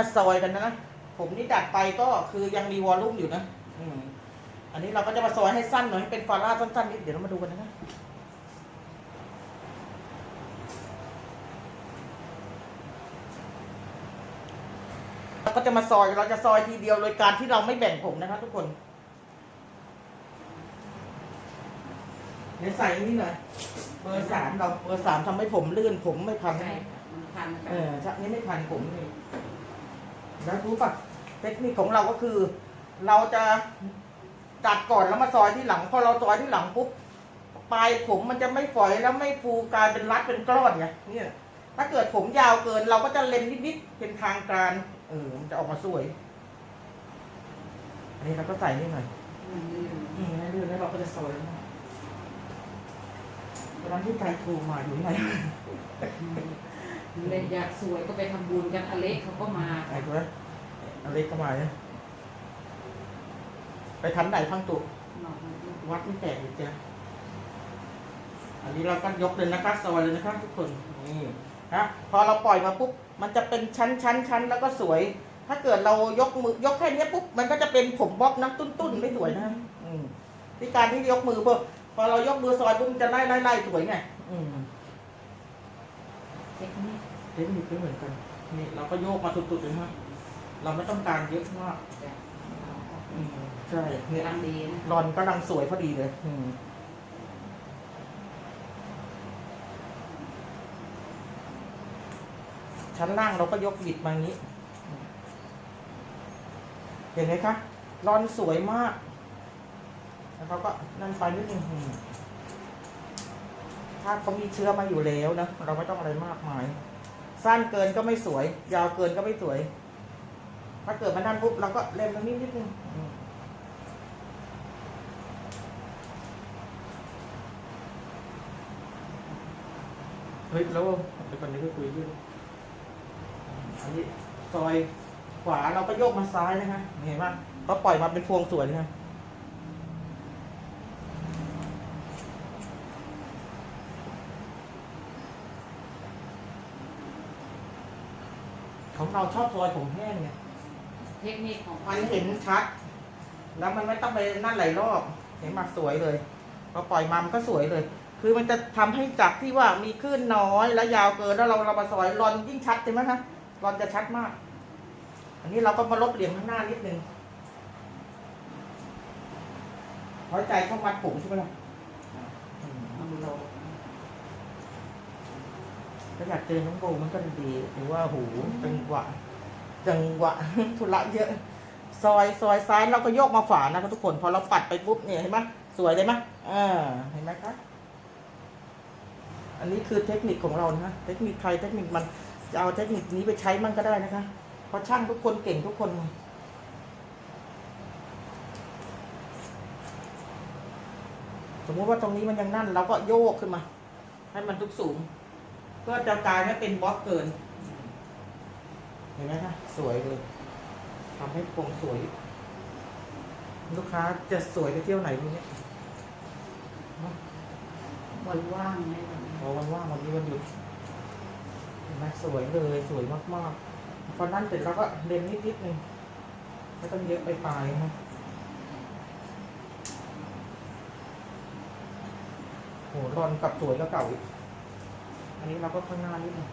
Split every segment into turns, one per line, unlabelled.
มาซอยกันนะ ผมนี่ดัดไปก็คือยังมีวอลลุ่มอยู่นะอืมอันนี้เราก็จะมาซอยให้สั้นหน่อยให้เป็นฟาร่าสั้นๆนิดเดี๋ยวเรามาดูกันนะเราก็จะมาซอยเราจะซอยทีเดียวโดยการที่เราไม่แบ่งผมนะครับทุกคนเดี๋ยวใส่นี่หน่อยเบอร์สามเราเบอร์สามทำให้ผมลื่นผมไม่พัน
ใช่มันพัน
เออชักนี้ไม่พันผมนี่ แล้วรู้ป่ะเทคนิคของเราก็คือ เราจะตัดก่อนแล้วมาซอยที่หลัง พอเราซอยที่หลังปุ๊บปลายผมมันจะไม่ฝอยแล้วไม่ฟูกลายเป็นรัดเป็นก้อนไงเนี่ยถ้าเกิดผมยาวเกิน เราก็จะเล็มนิดๆเป็นทางการ เออ มันจะออกมาสวย อันนี้เราก็ใส่นี่หน่อย
มันลื่น
อืมให้ลื่นแล้วเราก็จะซอยนะร้านที่ไทยทูมาอยู่ไหน
เลยอยากสวยก็ไปทำบุญกันอเล็กเขาก็มา
ไอ้ตัวอเล็กเข้ามาเนี่ยไปทันไหนพังตุ
หนอกมันลื่น
วัดไม่แตกอีกจ้ะอันนี้เราก็ยกเลยนะคะซอยเลยนะคะทุกคนนี่ฮะพอเราปล่อยมาปุ๊บมันจะเป็นชั้นชั้นชั้นแล้วก็สวย ถ้าเกิดเรายกมือยกแค่เนี้ยปุ๊บมันก็จะเป็นผมบล็อกนะตุ้นตุ้นๆไม่สวยนะอืมที่การที่ยกมือปุ๊บพอเรายกมือซอยปุ๊บมันจะไล่ไล่ไล่สวยไงอืม
เทคนิค
เทคนิคก็เหมือนกัน นี่เราก็โยกมาตุดๆเลยฮะเราไม่ต้องการเยอะมากอืมใช่เนี่ย
กำลังดีนะ
รอนกำลังสวยพอดีเลย อืมชั้นล่างเราก็ยกหยิบมาอย่างนี้ เห็นไหมคะรอนสวยมาก แล้วเขาก็นั่นไฟนิดนึงถ้าเขามีเชื้อมาอยู่แล้วนะ เราไม่ต้องอะไรมากมาย สั้นเกินก็ไม่สวย ยาวเกินก็ไม่สวย ถ้าเกิดมานั่นปุ๊บเราก็เล็มตรงนี้นิดนึงอืมเฮ้ยแล้วเดี๋ยวก่อนนี้ก็คุยด้วยอันนี้ซอยขวาเราก็โยกมาซ้ายนะคะเห็นป่ะก็ปล่อยมาเป็นพวงสวยเลยค่ะ ของเราชอบซอยผมแห้งเนี่ย
เทคนิคของ
มันเห็นชัด แล้วมันไม่ต้องไปนั่นหลายรอบเห็นมาสวยเลยพอปล่อยมามันก็สวยเลย คือมันจะทำให้จากที่ว่ามีคลื่นน้อยและยาวเกินแล้วเราเรามาซอยรอนยิ่งชัดใช่ไหมคะรอนจะชัดมาก อันนี้เราก็มาลบเหลี่ยมข้างหน้านิดนึงพอใจเข้ามัดผมใช่ไหมล่ะอืม
มันโล
ถ้าอยากเจอน้องโบมันก็ดีหรือว่าหูจังหวะจังหวะธุระเยอะ ซอยซอยซ้ายเราก็โยกมาฝานะครับทุกคนพอเราปัดไปปุ๊บเนี่ยเห็นไหมสวยเลยไหมอ่าเห็นไหมคะอันนี้คือเทคนิคของเรานะเทคนิคใครเทคนิคมันจะเอาเทคนิคนี้ไปใช้มันก็ได้นะคะเพราะช่างทุกคนเก่งทุกคนสมมติว่าตรงนี้มันยังนั่นเราก็โยกขึ้นมา ให้มันทุกสูง เพื่อจะกลายไม่เป็นบล็อกเกิน เห็นไหมคะสวยเลยทำให้โปร่งสวย ลูกค้าจะสวยไปเที่ยวไหนดูเนี่ย
วันว่างไหมแบบนี้
พอวันว่างวันนี้วันหยุดเห็นไหมสวยเลยสวยมากๆพอนั่นเสร็จแล้วก็เล็มนิดๆนึงไม่ต้องเยอะไปปลายนะโหรอนกับสวยก็เก่าอีก อันนี้เราก็ข้างหน้านิดนึง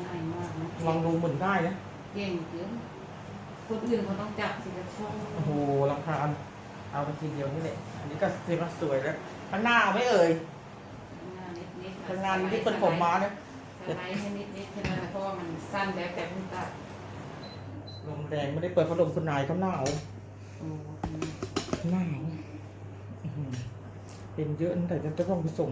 ง่ายมากนะ
ลองดูเหมือนได้นะ
เก่งเกินคนอื่นเขาต้องจับสิกระช่อง
โอ้โหราคาญเอาไปทีเดียวนี่แหละ อันนี้ก็เต็มสวยแล้วข้างหน้าเอาไม่เอ่ย
งานนิดนิด
ข้างหน้านี่เป็นผมมาเนี่ย
สไลด์ให้นิดนิดแค่นั้นแหละเพราะว่ามันสั้นแล้วแต่เพิ่งตัด
ลมแรงไม่ได้เปิดพัดลมคุณนายเขาหนาว
โอ้
หนาวอื้อหือเป็นเยอะแต่จะต้องไปส่ง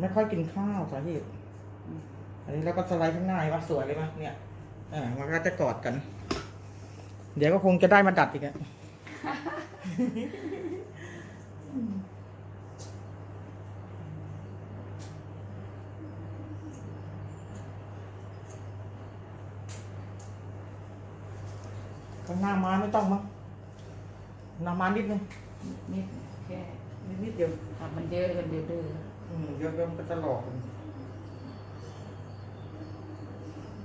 ไม่ค่อยกินข้าวสาเหตุอันนี้เราก็สไลด์ข้างหน้าว่าสวยเลยมั้ยเนี่ยอ่ามันก็จะกอดกัน เดี๋ยวก็คงจะได้มาดัดอีกอะ หน้าไม้ไม่ต้องมั้งน้ำมานิดนึง
นิดแค่
นิดนิดเดียว
ทำมันเยอะกันเดือดเดือด
อืมเยอะๆมันก็จะหลอกกัน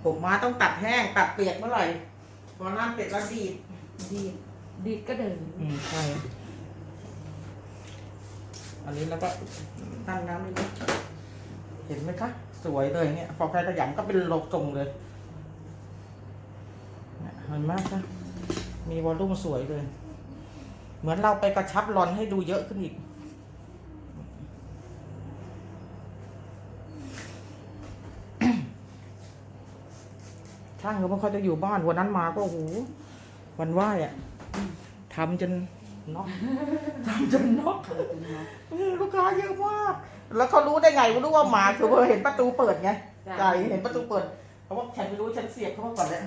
ผมมาต้องตัดแห้ง ตัดเปียกเมื่อไหร่พอน้ำเปียกแล้วดีด
ดีดดีดก็เดิน
อืมใช่อันนี้แล้วก็ตั้งน้ำนิดนึงเห็นไหมคะ สวยเลยเนี่ยพอใครขยำก็เป็นโลกทรงเลยเนี่ยเห็นไหมคะ มีวอลลุ่มสวยเลย เหมือนเราไปกระชับรอนให้ดูเยอะขึ้นอีก ช่างก็ไม่ค่อยจะอยู่บ้านวันนั้นมาก็โอ้โหวันไหวอะทำจนน็อกทำจนน็อกเออลูกค้าเยอะมาก แล้วเขารู้ได้ไงว่ารู้ว่ามาคือเพอเห็นประตูเปิดไงใจเห็นประตูเปิด เขาบอกฉันไม่รู้ฉันเสียบเขามาก่อนแล้ว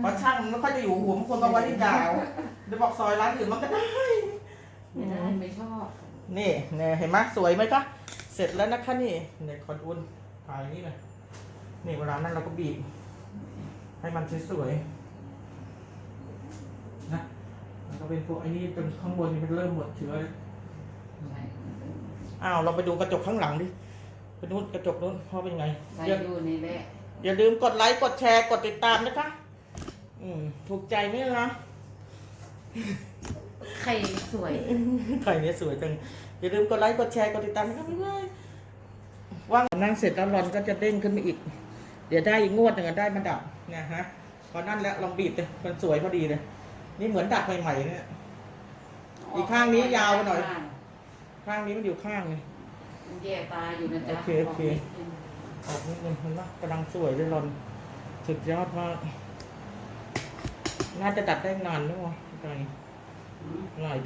เพราะช่างมันไม่ค่อยจะอยู่หัวมันคนก็ไว้ที่ดาวเดี๋ยวบอกซอยร้านอื่นมันก็ได้
ไม่ได้ไม่ชอบ
นี่เนี่ยเห็นไหมสวยไหมคะเสร็จแล้วนะคะนี่เนี่ยคอนอุนถ่ายนี่เลยนี่เวลานั้นเราก็บีบ ให้มันสวยๆนะมันก็เป็นพวกไอ้นี่จนข้างบนนี่มันเริ่มหมดเชื้อแล้ว
ใช่
อ้าวเราไปดูกระจกข้างหลังดิไปดูกระจกนู้นเพราะเป็นไง
ใส่
อย่า
อยู่นี่แหละ
อย่าลืมกดไลค์กดแชร์กดติดตามนะคะ อืมถูกใจไหมล่ะ
ไข่สวย
ไข่เนี้ยสวยจัง อย่าลืมกดไลค์กดแชร์กดติดตามนะครับบ๊ายบายว่างนั่งเสร็จแล้วรอนก็จะเด้งขึ้นมาอีก เดี๋ยวได้อีกงวดหนึ่งอะได้มันดับนะฮะพอนั่นแล้วลองบีบเลยมันสวยพอดีเลย นี่เหมือนดับใหม่ๆเนี่ยอีกข้างนี้ยาวไปหน่อย ข้างนี้มันอยู่ข้างไง
มันแย่ตาอยู่นะจ๊ะ
โอเคโอเค ออกนิดนึงเห็นปะกำลังสวยเลยรอนสุดยอดมาก น่าจะตัดได้นานด้วยวะไง
อืม
หน่อย